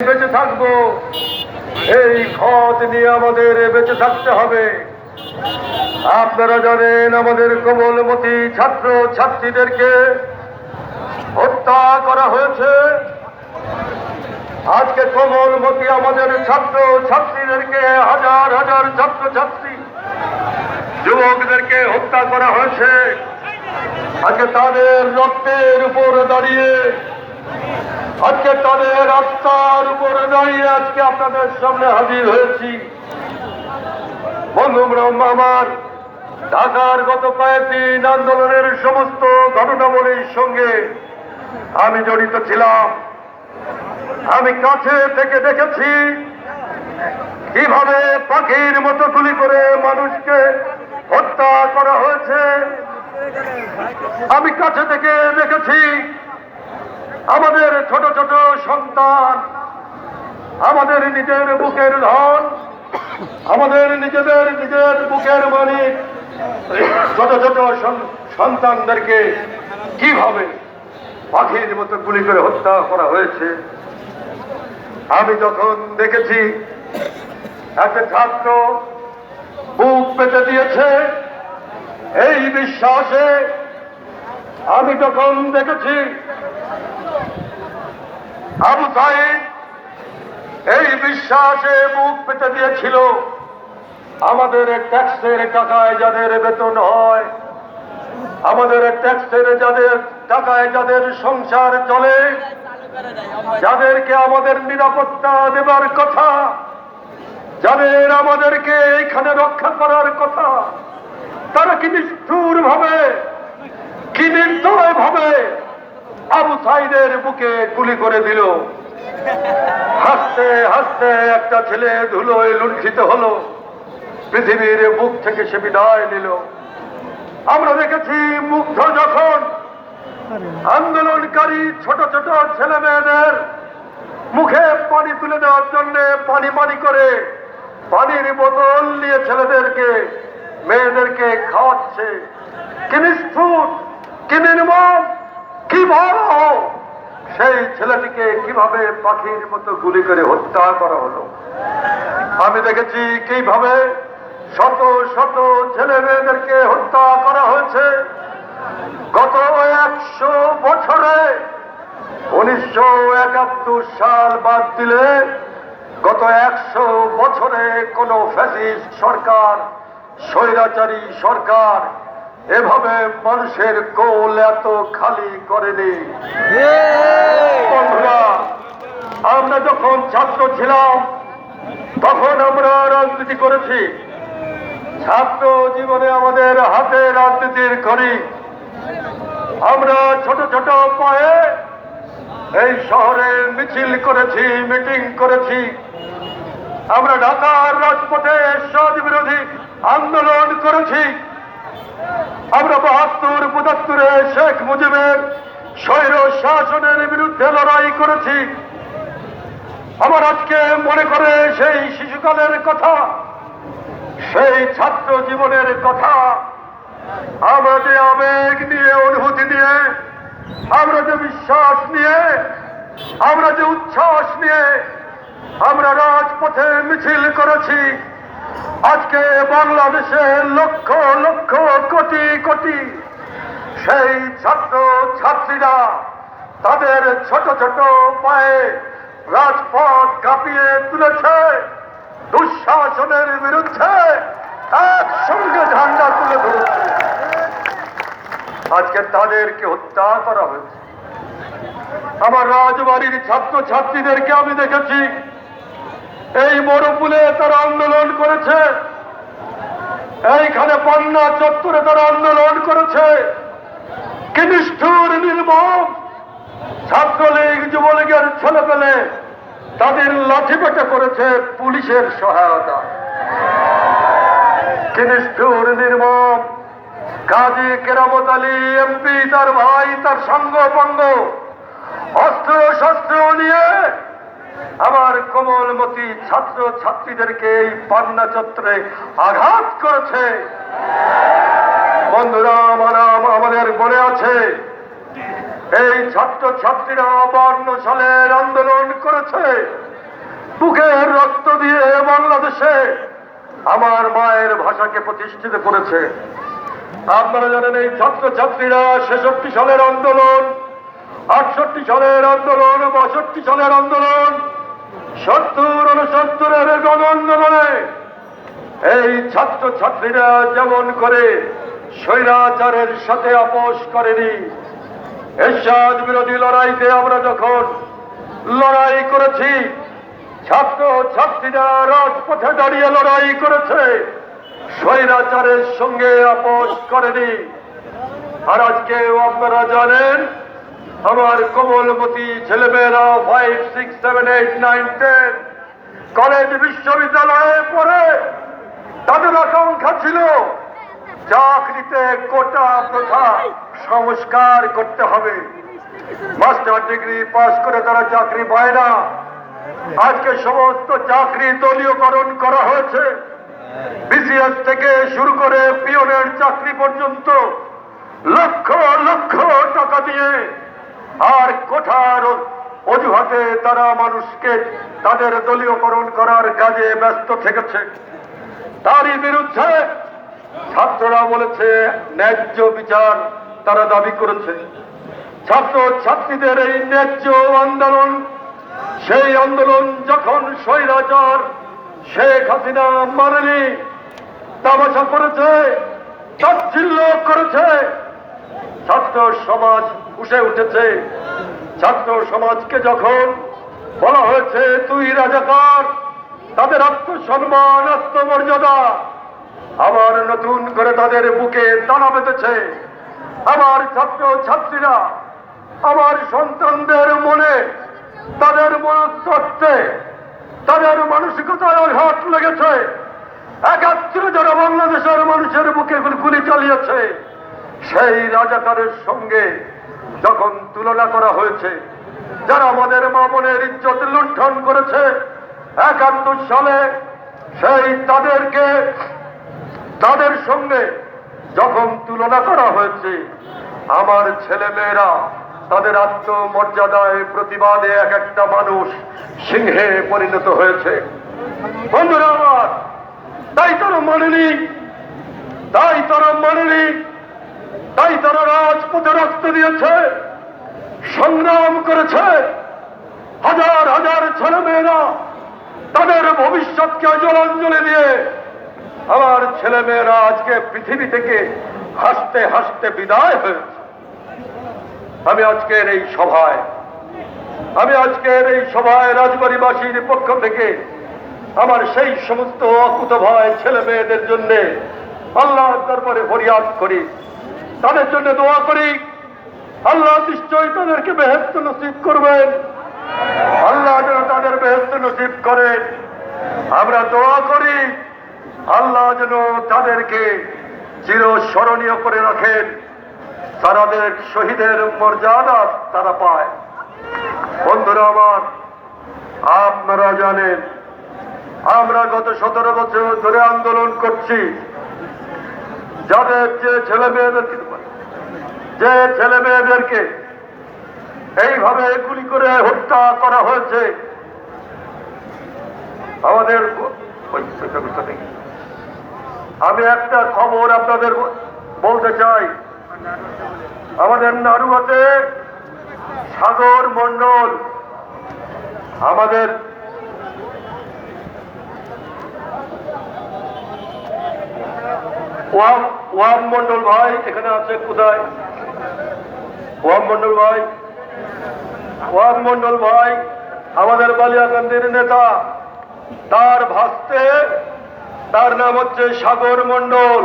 বেঁচে থাকব। এই খত নিয়ে আমাদের বেঁচে থাকতে হবে। আপনারা জানেন, আমাদের কোমলমতি ছাত্র ছাত্রীদেরকে হত্যা করা হয়েছে। আজকে কোমলমতি আমাদের ছাত্র ছাত্রীদেরকে হাজার হাজার ছাত্র ছাত্রী যুবকদেরকে হত্যা করা হয়েছে। আজকে তাদের রক্তের উপর দাঁড়িয়ে আজকে তাদের রাস্তার উপরে দাঁড়িয়ে আজকে আপনাদের সামনে হাজির হয়েছি। বন্ধু ব্রহ্ম আমার, ঢাকার গত কয়েকদিন আন্দোলনের সমস্ত ঘটনাবলীর সঙ্গে আমি জড়িত ছিলাম। আমি কাছে থেকে দেখেছি কীভাবে পাখির মতো গুলি করে মানুষকে হত্যা করা হয়েছে। আমি কাছে থেকে দেখেছি আমাদের ছোট ছোট সন্তান, আমাদের নিজের বুকের ধন, আমাদের নিজেদের নিজের বুকের মানিক ছোট ছোট সন- সন্তানদেরকে কীভাবে পাখির মতো গুলি করে হত্যা করা হয়েছে? আমি যখন দেখেছি, একটা ছাত্র বুক পেতে দিয়েছে, এই বিশ্বাসে আমি যখন দেখেছি আবু সাইদ, এই বিশ্বাসে মুখ পেতে দিয়েছিল। আমাদের ট্যাক্সের টাকায় যাদের বেতন হয়, আমাদের ট্যাক্সের যাদের টাকায় যাদের সংসার চলে, যাদেরকে আমাদের নিরাপত্তা দেবার কথা, যাদের আমাদেরকে এইখানে রক্ষা করার কথা, তারা কি নিষ্ঠুর ভাবে কি নির্দয় ভাবে আবু সাইদের বুকে গুলি করে দিল। হাসতে হাসতে একটা ছেলে ধুলোয় লুণ্ঠিত হলো। পৃথিবীর মুখ থেকে সে বিদায় নিল। আমরা দেখেছি মুগ্ধ যখন আন্দোলনকারী ছোট ছোট ছেলে মেয়েদের মুখে পানি তুলে দেওয়ার জন্য পানি পানি করে পানির বোতল নিয়ে ছেলেদেরকে, মেয়েদেরকে খাওয়াচ্ছে। কি নিষ্ঠুর, কি নির্মম! বড় সেই ছেলেটিকে কীভাবে পাখির মতো গুলি করে হত্যা করা হলো? আমি দেখেছি কীভাবে শত শত ছেলে মেয়েদেরকে হত্যা করা হয়েছে। গত একশো বছরে উনিশশো একাত্তর সাল বাদ দিলে গত একশো বছরে কোন ফ্যাসিস্ট সরকার, স্বৈরাচারী সরকার এভাবে মানুষের কোল এত খালি করেনি। আমরা যখন ছাত্র ছিলাম, তখন আমরা রাজনীতি করেছি। ছাত্র জীবনে আমাদের হাতে রাজনীতির করি আমরা ছোট ছোট পায়ে এই শহরে মিছিল করেছি, মিটিং করেছি। আমরা ঢাকার রাজপথে সদ বিরোধী আন্দোলন করেছি। আমরা বাহাত্তর, পঁচাত্তরে শেখ মুজিবের স্বৈর শাসনের বিরুদ্ধে লড়াই করেছি। আমার আজকে মনে করে সেই শিশুকালের কথা, সেই ছাত্র জীবনের কথা আমরা যে আবেগ নিয়ে অনুভূতি নিয়ে আমরা যে বিশ্বাস নিয়ে, আমরা যে উচ্ছ্বাস নিয়ে, আমরা রাজপথে মিছিল করেছি আজকে বাংলাদেশের লক্ষ লক্ষ কোটি কোটি সেই ছাত্র ছাত্রীরা তাদের ছোট ছোট পায়ে রাজপথ কাঁপিয়ে তুলেছে। দুঃশাসনের বিরুদ্ধে একসঙ্গে ঝান্ডা তুলে ধরেছে। আজকে তাদেরকে হত্যা করা হয়েছে। আমার রাজবাড়ির ছাত্র ছাত্রীদেরকে আমি দেখেছি। এই মরুপুলে তারা আন্দোলন করেছে। এইখানে পান্না চত্বরে তারা আন্দোলন করেছে। কি নিষ্ঠুর, নির্মম ছাত্রলীগ যুবলীগের ছেলে পেলে তাদের লাঠি পেটে করেছে পুলিশের সহায়তা। কি নিষ্ঠুর, নির্মম কাজী কেরামত আলী এমপি, তার ভাই, তার সঙ্গ পঙ্গ অস্ত্র শস্ত্র নিয়ে আমার কোমলমতি ছাত্র ছাত্রীদেরকে এই পান্না চত্বরে আঘাত করেছে। বন্ধুরা, আমার আমাদের মনে আছে। এই ছাত্র ছাত্রীরা বান্ন সালের আন্দোলন করেছে। বুকের রক্ত দিয়ে বাংলাদেশে আমার মায়ের ভাষাকে প্রতিষ্ঠিত করেছে। আপনারা জানেন এই ছাত্রছাত্রীরা ছেষট্টি সালের আন্দোলন, আটষট্টি সালের আন্দোলন, বাষট্টি সালের আন্দোলন সত্তর উনসত্তরের গণ বলে, এই ছাত্রছাত্রীরা যেমন করে স্বৈরাচারের সাথে আপোষ করেনি, এরশাদ বিরোধী লড়াইতে আমরা যখন লড়াই করেছি ছাত্র ছাত্রীরা রাজপথে দাঁড়িয়ে লড়াই করেছে, স্বৈরাচারের সঙ্গে আপোষ করেনি। আর আজকেও আপনারা জানেন আমার কোমলমতি ছেলেমেয়েরা five six seven eight nine ten college বিশ্ববিদ্যালয়ে পড়ে তাদের আকাঙ্ক্ষা ছিল চাকরিতে কোটা প্রথা সংস্কার করতে হবে। মাস্টার ডিগ্রি পাস করে তারা চাকরি পায় না। আজকে সমস্ত চাকরি দলীয়করণ করা হয়েছে। বিসিএস থেকে শুরু করে পিওনের চাকরি পর্যন্ত লক্ষ লক্ষ টাকা দিয়ে আর কোঠার অজুহাতে তারা মানুষকে তাদের দলীয়করণ করার কাজে ব্যস্ত থেকেছে। তারই বিরুদ্ধে ছাত্ররা বলেছে, ন্যায্য বিচার তারা দাবি করেছে। ছাত্র ছাত্রীদের এই ন্যায্য আন্দোলন, সেই আন্দোলন যখন স্বৈরাচার শেখ হাসিনা মানেনি তামাশা করেছে, তাচ্ছিল্য করেছে। ছাত্র সমাজ উঠে উঠেছে। ছাত্র সমাজকে যখন বলা হয়েছে, তুই রাজাকার তাদের আত্মসম্মান, আত্মমর্যাদা আবার নতুন করে তাদের বুকে দানা বেঁধেছে। আমার ছাত্র ছাত্রীরা, আমার সন্তানদের মনে তাদের মনস্তত্ত্বে, তাদের মানসিকতায় আঘাত লেগেছে। একাত্তরে যারা বাংলাদেশের মানুষের বুকে গুলি চালিয়েছে। সেই রাজাকারের সঙ্গে যখন তুলনা করা হয়েছে, যারা আমাদের মা বোনের ইজ্জত লুণ্ঠন করেছে, একাত্তর সালে সেই তাদেরকে, তাদের সঙ্গে যখন তুলনা করা হয়েছে, আমার ছেলে মেয়েরা তাদের আত্মমর্যাদায় প্রতিবাদে এক একটা মানুষ সিংহে পরিণত হয়েছে। বন্ধুরা আমার, তাই তারা মানেনি, তাই তারা মানেনি। তাই তারা রাজপথে রক্ত দিয়েছে। সংগ্রাম করেছে। হাজার হাজার ছেলে মেয়েরা তাদের ভবিষ্যৎকে জলাঞ্জলি দিয়ে আমার ছেলে মেয়েরা আজকে পৃথিবী থেকে হাসতে হাসতে বিদায় হয়েছে। আমি আজকের এই সভায়, আমি আজকের এই সভায় রাজবাড়িবাসীর পক্ষ থেকে আমার সেই সমস্ত অকুত ভয় ছেলে মেয়েদের জন্য আল্লাহ দরবারে ফরিয়াদ করি। তাদের জন্য দোয়া করি। আল্লাহ নিশ্চয়ই তাদেরকে বেহেস্ত নসিব করবেন। আল্লাহ যেন তাদের বেহেস্ত নসিব করেন। আমরা দোয়া করি, আল্লাহ যেন তাদেরকে চিরস্মরণীয় করে রাখেন। তারাদের শহীদের মর্যাদা তারা পায়। বন্ধুরা আমার, আপনারা জানেন, আমরা গত সতেরো বছর ধরে আন্দোলন করছি। যাদের যে ছেলে মেয়েদেরকে যে ছেলে মেয়েদেরকে এইভাবে গুলি করে হত্যা করা হয়েছে, আমাদের। আমি একটা খবর আপনাদের বলতে চাই আমাদের নারুয়াতে সাগর মন্ডল আমাদের ওয়াম ওয়াম মন্ডল ভাই, এখানে আছে কোথায়? ওয়াম মন্ডল ভাই, ওয়াম মন্ডল ভাই, আমাদের বালিয়াকান্দির নেতা, তার ভাস্তে, তার নাম হচ্ছে সাগর মন্ডল,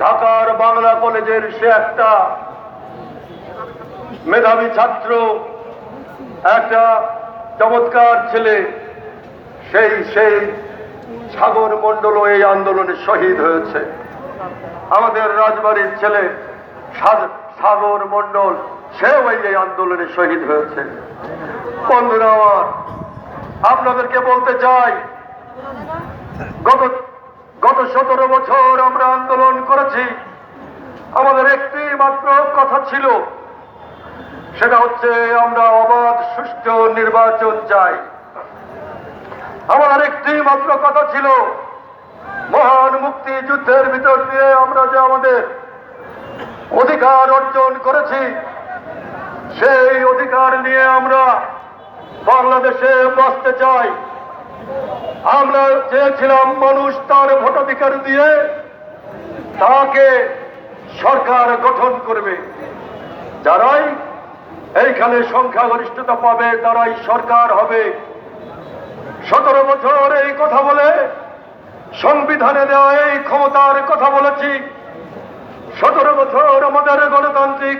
ঢাকার বাংলা কলেজের সে একটা মেধাবী ছাত্র, একটা চমৎকার ছেলে, সেই সেই সাগর মন্ডল এই আন্দোলনে শহীদ হয়েছে। আমাদের রাজবাড়ির ছেলে সাগর মন্ডল সেও এই আন্দোলনে শহীদ হয়েছে। বন্ধুরা আমার, আপনাদেরকে বলতে চাই, গত গত সতেরো বছর আমরা আন্দোলন করেছি। আমাদের একটি মাত্র কথা ছিল, সেটা হচ্ছে আমরা অবাধ, সুষ্ঠু নির্বাচন চাই। আমার একটি মাত্র কথা ছিল মহান মুক্তিযুদ্ধের ভিতর দিয়ে আমরা যে আমাদের অধিকার অর্জন করেছি, সেই অধিকার নিয়ে আমরা বাংলাদেশে বাঁচতে চাই। আমরা চেয়েছিলাম মানুষ তার ভোটাধিকার দিয়ে তাকে সরকার গঠন করবে। যারাই এইখানে সংখ্যাগরিষ্ঠতা পাবে, তারাই সরকার হবে। সতেরো বছর এই কথা বলে সংবিধানে দেওয়া এই ক্ষমতার কথা বলেছি। সতেরো বছর আমাদের গণতান্ত্রিক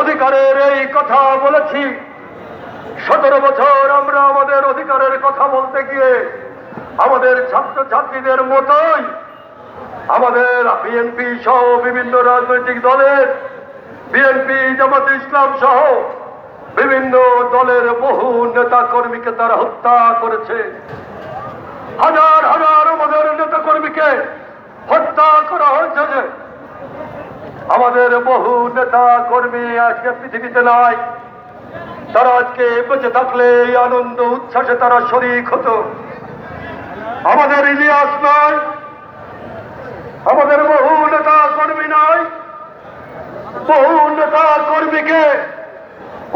অধিকারের এই কথা বলেছি। সতেরো বছর আমরা আমাদের অধিকারের কথা বলতে গিয়ে আমাদের ছাত্রছাত্রীদের মতোই আমাদের বিএনপি সহ বিভিন্ন রাজনৈতিক দলের বিএনপি জামাত ইসলাম সহ বিভিন্ন দলের বহু নেতা কর্মীকে তারা হত্যা করেছে। হাজার হাজার আমাদের নেতা কর্মীকে হত্যা করা হয়েছে যে আমাদের বহু নেতা কর্মী আজকে পৃথিবীতে নাই। তারা আজকে বেঁচে থাকলে এই আনন্দ, উচ্ছ্বাসে তারা শরিক হতো। আমাদের ইতিহাস নয় আমাদের বহু নেতা কর্মী নয় বহু নেতা কর্মীকে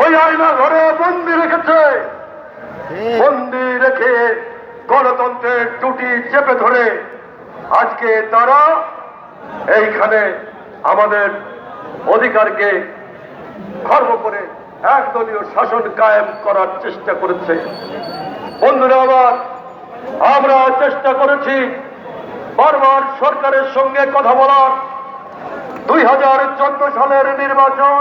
ওই আয়না ঘরে বন্দি রেখেছে। বন্দি রেখে গণতন্ত্রের টুটি চেপে ধরে আজকে তারা এইখানে আমাদের অধিকারকে খর্ব করে একদলীয় শাসন কায়েম করার চেষ্টা করেছে। বন্ধুরা, আবার আমরা চেষ্টা করেছি বারবার সরকারের সঙ্গে কথা বলার। দুই হাজার চোদ্দ সালের নির্বাচন,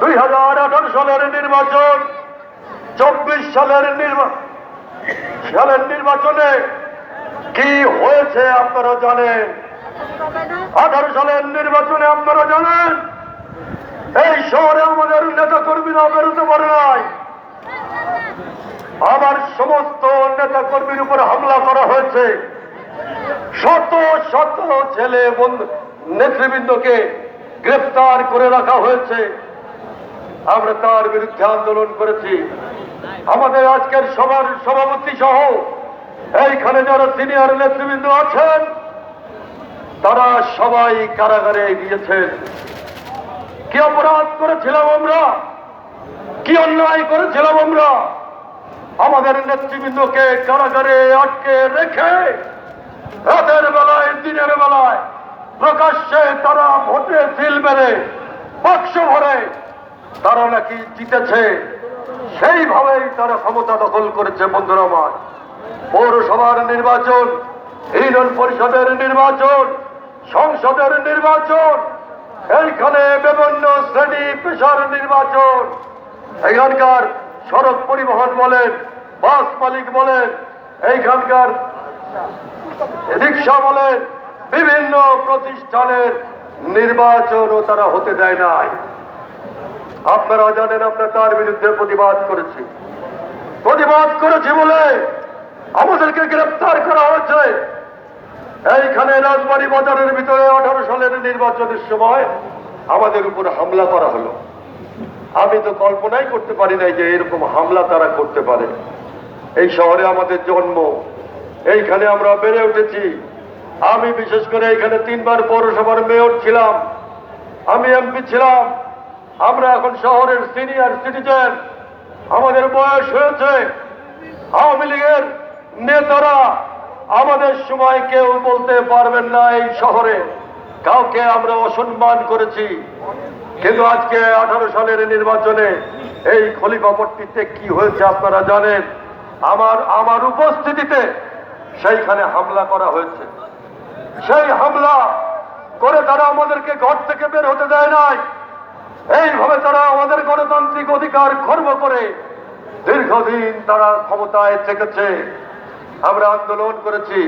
দুই হাজার আঠারো সালের নির্বাচন, চব্বিশ সালের নির্বাচন সালের নির্বাচনে কি হয়েছে আপনারা জানেন? আঠারো সালের নির্বাচনে আপনারা জানেন? এই শহরে আমাদের নেতা কর্মীরা বেরোতে পারে নাই। আবার সমস্ত নেতা কর্মীর উপর হামলা করা হয়েছে। শত শত ছেলে বন্ধু নেতৃবৃন্দকে গ্রেফতার করে রাখা হয়েছে। আমরা তার বিরুদ্ধে আন্দোলন করেছি। আমাদের আজকের সবার সভাপতি সহ এইখানে যারা সিনিয়র নেতৃবৃন্দ আছেন, তারা সবাই কারাগারে গিয়েছেন। কি অপরাধ করেছিলাম আমরা? কি অন্যায় করেছিলাম আমরা? আমাদের নেতৃবৃন্দকে কারাগারে আটকে রেখে রাতের বেলায়, দিনের বেলায় প্রকাশ্যে তারা ভোটে সিল মেরে বাক্স ভরে তারা নাকি জিতেছে। সেইভাবেই তারা ক্ষমতা দখল করেছে, বন্ধুরা আমার। পৌরসভার নির্বাচন, ইউনিয়ন পরিষদের নির্বাচন, সংসদের নির্বাচন, এইখানে বিভিন্ন শ্রেণি পেশার নির্বাচন। এখানকার সড়ক পরিবহন বলেন, বাস মালিক বলেন, এইখানকার রিক্সা বলেন, বিভিন্ন প্রতিষ্ঠানের নির্বাচনও তারা হতে দেয় নাই। আপনারা জানেন, আমরা তার বিরুদ্ধে প্রতিবাদ করেছি। প্রতিবাদ করেছি বলে আমাদেরকে গ্রেপ্তার করা হয়েছে। এইখানে রাজবাড়ি বাজারের ভিতরে আঠারো সালের নির্বাচনের সময় আমাদের উপর হামলা করা হলো। আমি তো কল্পনাই করতে পারি নাই যে এরকম হামলা তারা করতে পারে। এই শহরে আমাদের জন্ম, এইখানে আমরা বেড়ে উঠেছি। আমি বিশেষ করে এখানে তিনবার পৌরসভার মেয়র ছিলাম। আমি এমপি ছিলাম। আমরা এখন শহরের সিনিয়র সিটিজেন। আমাদের বয়স হয়েছে। আওয়ামী লীগের নেতারা আমাদের সময় কেউ বলতে পারবেন না এই শহরে। কাউকে আমরা অসম্মান করেছি। কিন্তু আজকে আঠারো সালের নির্বাচনে এই খলিফাপট্টিতে কি হয়েছে আপনারা জানেন? আমার আমার উপস্থিতিতে সেইখানে হামলা করা হয়েছে। সেই হামলা করে তারা আমাদেরকে ঘর থেকে বের হতে দেয় নাই। এইভাবে তারা আমাদের গণতান্ত্রিক অধিকার খর্ব করে দীর্ঘদিন তারা ক্ষমতায় থেকেছে। আমরা আন্দোলন করেছি।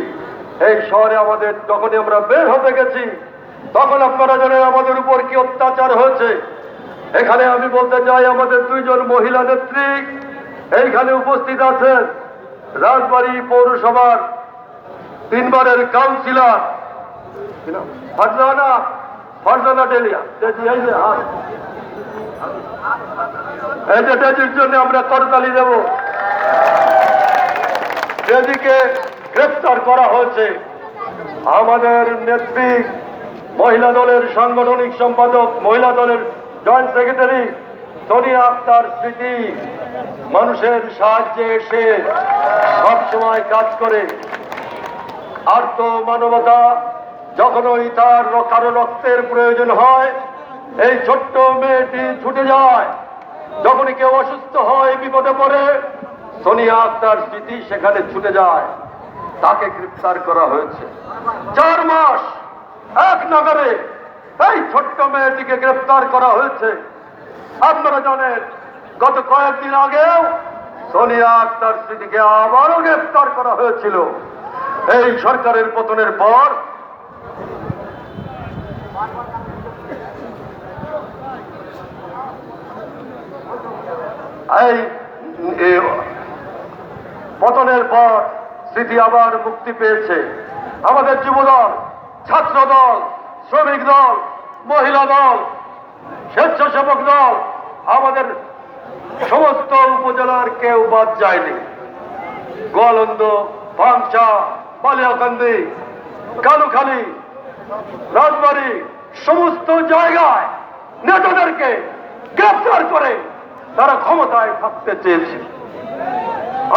এই শহরে আমাদের যখনই আমরা বের হতে গেছি, তখন আপনারা জানেন আমাদের উপর কি অত্যাচার হয়েছে। এখানে আমি বলতে চাই, আমাদের দুইজন মহিলা নেত্রী এইখানে উপস্থিত আছেন। রাজবাড়ী পৌরসভার তিনবারের কাউন্সিলর। ফারজানা। ফারজানা ডেলিয়া। এই যে ডেজির জন্য আমরা করতালি দেব। ডেজিকে গ্রেফতার করা হয়েছে। আমাদের নেত্রী, মহিলা দলের সাংগঠনিক সম্পাদক, মহিলা দলের জয়েন্ট সেক্রেটারি সোনিয়া আক্তার স্মৃতি। মানুষের সাহায্যে এসে সবসময় কাজ করে। আর তো মানবতা যখনই তার কারও রক্তের প্রয়োজন হয় এই ছোট্ট মেয়েটি ছুটে যায়। যখনই কেউ অসুস্থ হয়, বিপদে পড়ে, সোনিয়া আক্তার স্মৃতি সেখানে ছুটে যায়। তাকে গ্রেফতার করা হয়েছে। চার মাস এক নগরে এই ছোট্ট মেয়েটিকে গ্রেপ্তার করা হয়েছে। আপনারা জানেন, গত কয়েকদিন আগেও সোনিয়া আক্তার স্মৃতিকে আবারও গ্রেপ্তার করা হয়েছিল। এই সরকারের পতনের পর এই পতনের পর স্মৃতি আবার মুক্তি পেয়েছে। আমাদের যুবদল ছাত্র দল শ্রমিক দল, মহিলা দল, স্বেচ্ছাসেবক দল, আমাদের সমস্ত উপজেলার কেউ বাদ যায়নি। গোয়ালন্দ ভাংসা বালিয়াকান্দি, কালুখালি, রাজবাড়ি, সমস্ত জায়গায় নেতাদেরকে গ্রেফতার করে তারা ক্ষমতায় থাকতে চেয়েছে।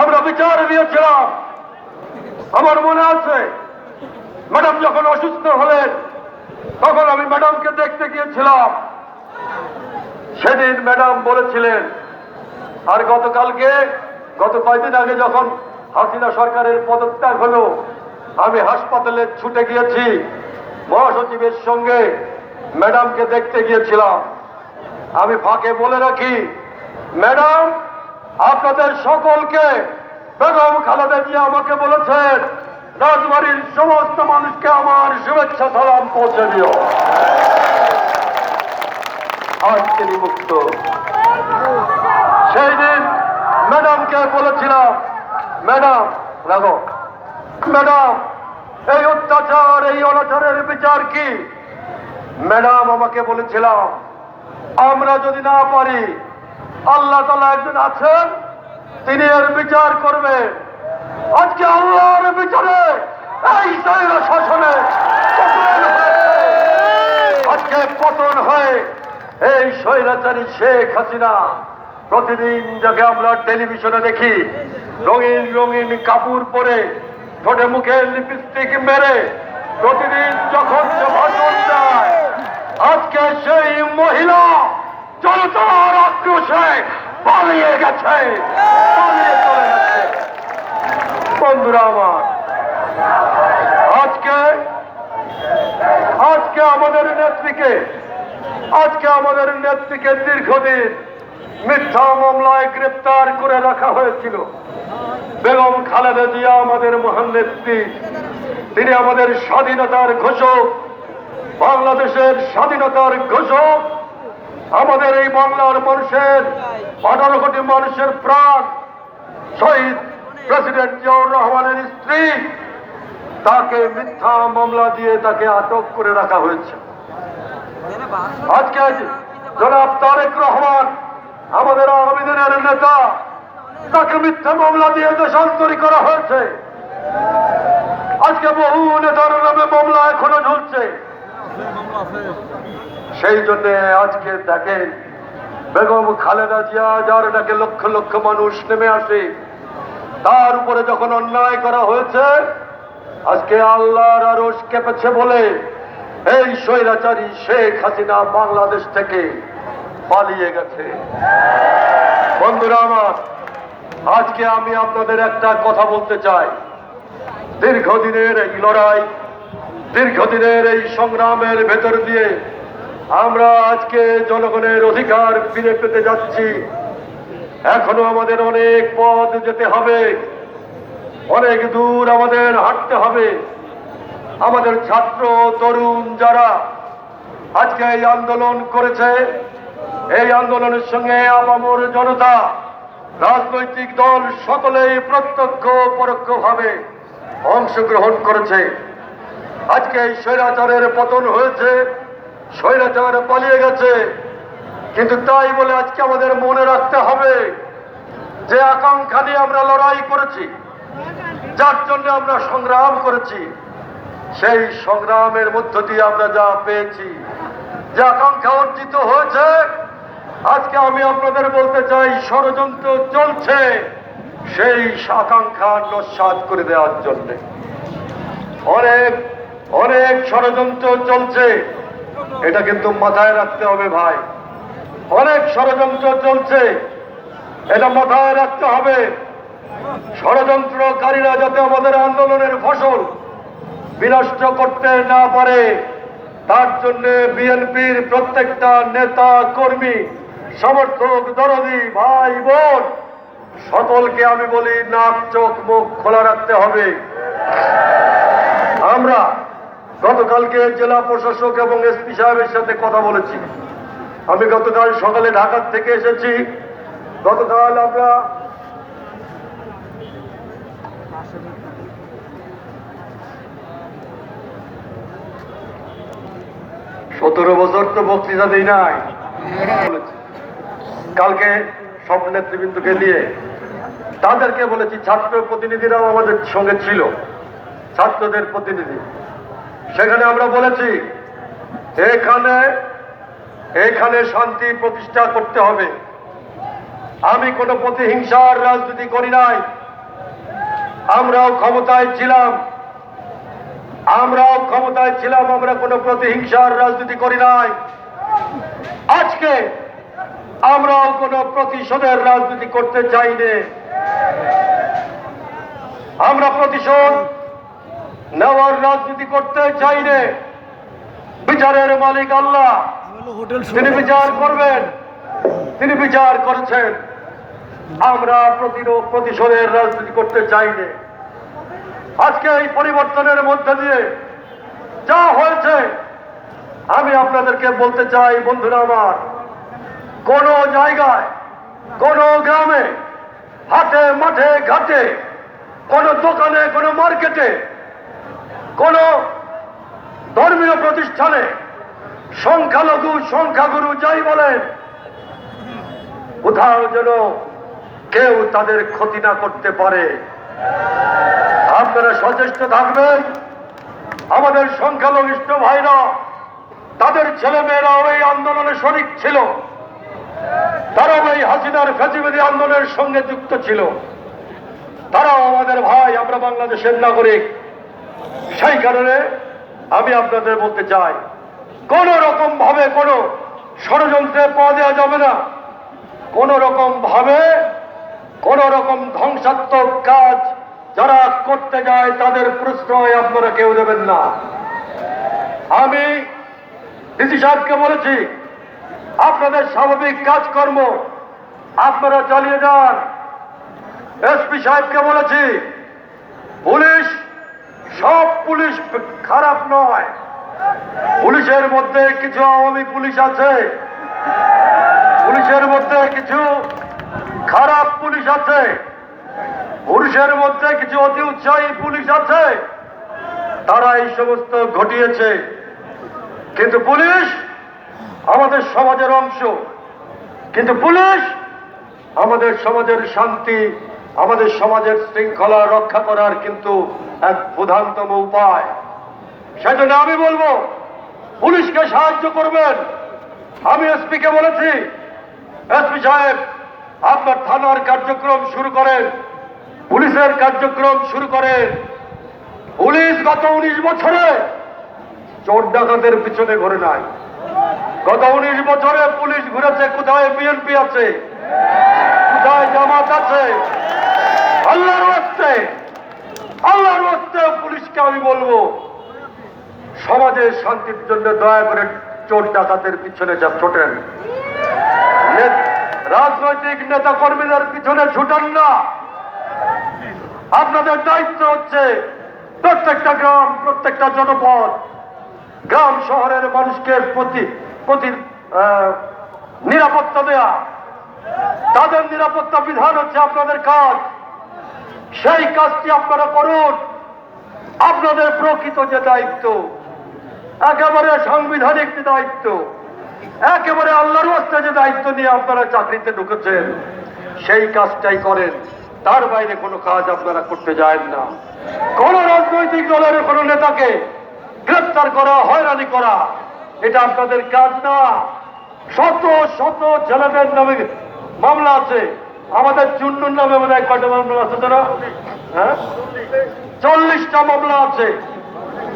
আমরা বিচার দিয়েছিলাম। আমার মনে আছে ম্যাডাম যখন অসুস্থ হলেন, তখন আমি ম্যাডামকে দেখতে গিয়েছিলাম। সেদিন ম্যাডাম বলেছিলেন, আর গতকালকে, গত কয়েকদিন আগে যখন হাসিনা সরকারের পদত্যাগ হলো, আমি হাসপাতালে ছুটে গিয়েছি। মহাসচিবের সঙ্গে ম্যাডামকে দেখতে গিয়েছিলাম। আমি ফাঁকে বলে রাখি ম্যাডাম, আপনাদের সকলকে বেগম খালেদা জিয়া আমাকে বলেছেন, রাজবাড়ির সমস্ত মানুষকে আমার শুভেচ্ছা, সালাম পৌঁছে দিও। আজ তিনি মুক্ত। সেই দিন ম্যাডামকে বলেছিলাম, ম্যাডাম, রাখো। ম্যাডাম, এই অত্যাচার, এই অনাচারের বিচার কি? ম্যাডাম আমাকে বলেছিলাম, আমরা যদি না পারি আল্লাহ তালা একজন আছেন, তিনি এর বিচার করবে। আজকে আল্লাহর বিচারে এই শৈল শাসনে আজকে পতন হয়ে এই স্বৈরাচারী শেখ হাসিনা। প্রতিদিন যাকে আমরা টেলিভিশনে দেখি, রঙিন রঙিন কাপড় পরে, ঠোঁটে মুখে লিপস্টিক মেরে, প্রতিদিন যখন ভাষণ আজকে সেই মহিলা জনতার আক্রোশে পালিয়ে গেছে। বন্ধুরা আমার, আজকে আজকে আমাদের নেত্রীকে, আজকে আমাদের নেত্রীকে দীর্ঘদিন মিথ্যা মামলায় গ্রেপ্তার করে রাখা হয়েছিল। বেগম খালেদা জিয়া আমাদের মহান নেত্রী। তিনি আমাদের স্বাধীনতার ঘোষক, বাংলাদেশের স্বাধীনতার ঘোষক। আমাদের এই বাংলার মানুষের, আঠারো কোটি মানুষের প্রাণ, শহীদ প্রেসিডেন্ট জিয়াউর রহমানের স্ত্রী, তাকে মিথ্যা মামলা দিয়ে তাকে আটক করে রাখা হয়েছে। আজকে জনাব তারেক রহমান, আমাদের আগামী দিনের নেতা, তাকে মিথ্যা মামলা দিয়ে দেশান্তরী করা হয়েছে। আজকে বহু নেতার নামে মামলা এখনও ঝুলছে। সেই জন্য আজকে দেখেন বেগম খালেদা জিয়া, যার ডাকে লক্ষ লক্ষ মানুষ নেমে আসে, তার উপরে যখন অন্যায় করা হয়েছে, আজকে আল্লাহর আরশ কেঁপেছে বলে এই স্বৈরাচারী শেখ হাসিনা বাংলাদেশ থেকে পালিয়ে গেছে। বন্ধুরা আমার, আজকে আমি আপনাদের একটা কথা বলতে চাই। দীর্ঘদিনের এই লড়াই, দীর্ঘদিনের এই সংগ্রামের ভেতর দিয়ে আমরা আজকে জনগণের অধিকার ফিরে পেতে যাচ্ছি। এখনও আমাদের অনেক পথ যেতে হবে। অনেক দূর আমাদের হাঁটতে হবে। আমাদের ছাত্র, তরুণ যারা আজকে এই আন্দোলন করেছে, এই আন্দোলনের সঙ্গে আপামর জনতা, রাজনৈতিক দল সকলেই প্রত্যক্ষ পরোক্ষভাবে অংশগ্রহণ করেছে। আজকে এই স্বৈরাচারের পতন হয়েছে। স্বৈরাচার পালিয়ে গেছে। কিন্তু তাই বলে আজকে আমাদের মনে রাখতে হবে যে আকাঙ্ক্ষা নিয়ে আমরা লড়াই করেছি, যার জন্য আমরা সংগ্রাম করেছি। সেই সংগ্রামের মধ্য দিয়ে আমরা যা পেয়েছি, যে আকাঙ্ক্ষা অর্জিত হয়েছে, আজকে আমি আপনাদের বলতে চাই, ষড়যন্ত্র চলছে সেই আকাঙ্ক্ষা নস্বাত করে দেওয়ার জন্য। অনেক অনেক ষড়যন্ত্র চলছে। এটা কিন্তু মাথায় রাখতে হবে ভাই। অনেক ষড়যন্ত্র চলছে। এটা মাথায় রাখতে হবে। ষড়যন্ত্রকারীরা যাতে আমাদের আন্দোলনের ফসল বিনষ্ট করতে না পারে, তার জন্য বিএনপির প্রত্যেকটা নেতা, কর্মী, সমর্থক, দরদি, ভাই, বোন, সকলকে আমি বলি, নাক, চোখ, মুখ খোলা রাখতে হবে। আমরা গতকালকে জেলা প্রশাসক এবং এসপি সাহেবের সাথে কথা বলেছি। আমি গতকাল সকালে ঢাকার থেকে এসেছি। গতকাল আমরা সতেরো বছর তো বক্তৃতা দেই নাই। কালকে সব নেতৃবৃন্দকে নিয়ে তাদেরকে বলেছি, ছাত্র প্রতিনিধিরাও আমাদের সঙ্গে ছিল। ছাত্রদের প্রতিনিধি। সেখানে আমরা বলেছি, এখানে এখানে শান্তি প্রতিষ্ঠা করতে হবে। আমি কোনো প্রতিহিংসার রাজনীতি করি নাই। আমরাও ক্ষমতায় ছিলাম। আমরাও ক্ষমতায় ছিলাম, আমরা কোনো প্রতিহিংসার রাজনীতি করি নাই। আজকে আমরাও কোনো প্রতিশোধের রাজনীতি করতে চাইনি আমরা প্রতিশোধ নেওয়ার রাজনীতি করতে চাইলে বিচারের মালিক আল্লাহ। তিনি বিচার করবেন। তিনি বিচার করছেন। আমরা প্রতিরোধ প্রতিশোধের রাজনীতি করতে চাইনি আজকে এই পরিবর্তনের মধ্যে দিয়ে যা হয়েছে আমি আপনাদেরকে বলতে চাই বন্ধুরা আমার কোন জায়গায় কোন গ্রামে হাটে মাঠে ঘাটে কোন দোকানে কোন মার্কেটে কোন ধর্মীয় প্রতিষ্ঠানে সংখ্যালঘু সংখ্যাগুরু যাই বলেন, কোথাও যেন কেউ তাদের ক্ষতি না করতে পারে। আপনারা সচেষ্ট থাকবেন, আমাদের সংখ্যালঘিষ্ঠ ভাইরা, তাদের ছেলেমেয়েরাও এই আন্দোলনে শরিক ছিল। তারাও এই হাসিনার ফেসিবাদী আন্দোলনের সঙ্গে যুক্ত ছিল। তারাও আমাদের ভাই, আমরা বাংলাদেশের নাগরিক। সেই কারণে আমি আপনাদের বলতে চাই, কোন রকম ভাবে কোন ষড়যন্ত্রে পা দেওয়া যাবে না। কোন রকম ভাবে কোন রকম ধ্বংসাত্মক কাজ যারা করতে যায় তাদের প্রশ্রয় আপনারা কেউ দেবেন না। আমি ডিসি সাহেবকে বলেছি, আপনাদের স্বাভাবিক কাজকর্ম আপনারা চালিয়ে যান। এসপি সাহেবকে বলেছি, পুলিশ সব পুলিশ খারাপ নয়। পুলিশের মধ্যে কিছু আওয়ামী পুলিশ আছে। পুলিশের মধ্যে কিছু খারাপ পুলিশ আছে। পুলিশের মধ্যে কিছু অতি উৎসাহী পুলিশ আছে। তারা এই সমস্ত ঘটিয়েছে। কিন্তু পুলিশ আমাদের সমাজের অংশ। কিন্তু পুলিশ আমাদের সমাজের শান্তি আমাদের সমাজের শৃঙ্খলা রক্ষা করার কিন্তু এক প্রধানতম উপায়। সেজন্য আমি বলব, পুলিশকে সাহায্য করবেন। আমি এসপি কে বলেছি, এসপি সাহেব, আপনার থানার কার্যক্রম শুরু করেন। পুলিশের কার্যক্রম শুরু করেন। পুলিশ গত উনিশ বছরে চোর ডাকাতের পিছনে ঘুরে নাই। গত উনিশ বছরে পুলিশ ঘুরেছে, কোথায় বিএনপি আছে? কোথায় জামাত আছে? আল্লাহর আল্লাহর হচ্ছে পুলিশকে আমি বলব সমাজের শান্তির জন্য দয়া করে চোর ডাকাতের পিছনে যা ছোটেন। রাজনৈতিক নেতা কর্মীদের পিছনে ছুটান না। আপনাদের দায়িত্ব হচ্ছে প্রত্যেকটা গ্রাম, প্রত্যেকটা জনপদ, গ্রাম শহরের মানুষকে প্রতি প্রতি নিরাপত্তা দেয়া। তাদের নিরাপত্তা বিধান হচ্ছে আপনাদের কাজ। সেই কাজটি আপনারা করুন। আপনাদের প্রকৃত যে দায়িত্ব, একেবারে সাংবিধানিক যে দায়িত্ব, একেবারে আল্লাহর হস্তে যে দায়িত্ব নিয়ে আপনারা চাকরিতে ঢুকেছেন, সেই কাজটাই করেন। তার বাইরে কোনো কাজ আপনারা করতে যায় না। কোন রাজনৈতিক দলের কোনো নেতাকে গ্রেপ্তার করা, হয়রানি করা, এটা আপনাদের কাজ না। শত শত ছেলেদের নামে মামলা আছে। আমাদের চুন্নুর নামে বোধ হয় কয়টা মামলা আছে তারা হ্যাঁ? চল্লিশটা মামলা আছে।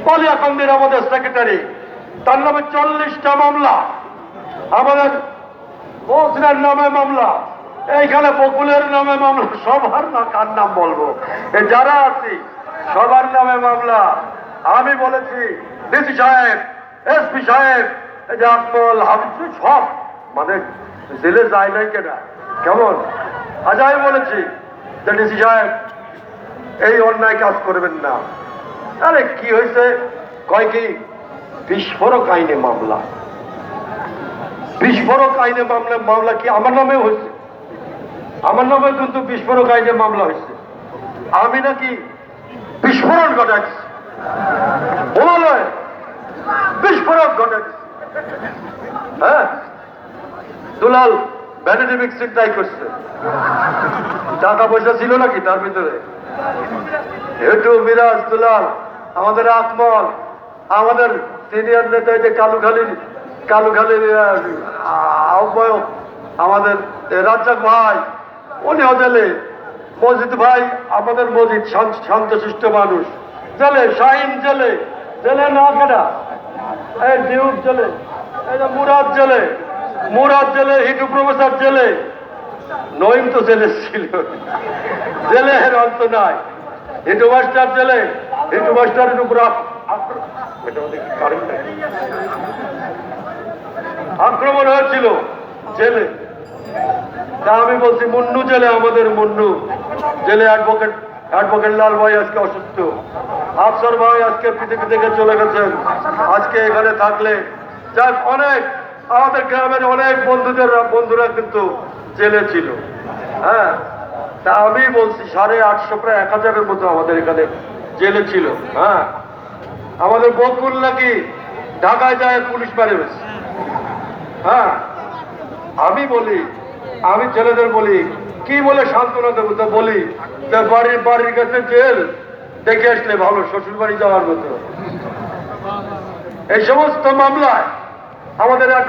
পলিয়াকন্দির আমাদের সেক্রেটারি তার নামে চল্লিশটা মামলা। আমাদের বসনের নামে মামলা। এইখানে বকুলের নামে মামলা। সবার না কার নাম বলব? যারা আছি, সবার নামে মামলা। আমি বলেছি, ডিসি সাহেব এসপি সাহেব, এই যে আকবল হাবিব সব। মানে জেলে যায় নাই কেনা কেমন? আজ বলেছি যে ডিসি সাহেব? এই অন্যায় কাজ করবেন না। আরে কি হয়েছে? কয় কি? বিস্ফোরক আইনে মামলা। বিস্ফোরক আইনে মামলা মামলা কি আমার নামে হয়েছে? আমার নামে কিন্তু বিস্ফোরক আইনে মামলা হয়েছে। আমি নাকি বিস্ফোরণ ঘটাচ্ছি বিস্ফোরক ঘটাচ্ছি হ্যাঁ? দুলাল ভ্যানিটি মিক্সিং তাই করছে টাকা পয়সা ছিল নাকি তার ভিতরে? হেটু মিরাজ দুলাল আমাদের আকমল আমাদের সিনিয়র নেতা যে কালুখালীর কালুখালীর আহ, আহ্বায়ক আমাদের রাজ্জাক ভাই উনি জেলে মসজিদ ভাই আমাদের শান্ত- শান্তশিষ্ট মানুষ। জেলে শাহিন জেলে জেলে না কেনা এই ডিউক জেলে এই মুরাদ জেলে। মুরাদ জেলে, হিটু প্রফেসর জেলে। নইম তো জেলে ছিল। জেলে এর অন্ত নাই। হিটু মাস্টার জেলে, হিটু কারেন্ট নাকি? আক্রমণ হয়েছিল জেলে। তা আমি বলছি, মুন্নু জেলে, আমাদের মুন্নু। জেলে অ্যাডভোকেট অ্যাডভোকেট লাল ভাই আজকে অসুস্থ। আফসর ভাই আজকে পৃথিবী থেকে চলে গেছেন। আজকে এখানে থাকলে যাক অনেক। আমাদের গ্রামের অনেক বন্ধুদের, বন্ধুরা কিন্তু জেলে ছিল। হ্যাঁ? তা আমি বলছি, সাড়ে আটশো, প্রায় এক হাজারের মতো আমাদের এখানে জেলে ছিল। হ্যাঁ? আমাদের বকুল নাকি ঢাকায় যায়, পুলিশ মারে বেশি। হ্যাঁ? আমি বলি, আমি ছেলেদের বলি, কি বলে সান্ত্বনা দেবো? তো বলি যে বাড়ির বাড়ির কাছে জেল, দেখে আসলে ভালো শ্বশুর বাড়ি যাওয়ার মতো। এই সমস্ত মামলায় আমাদের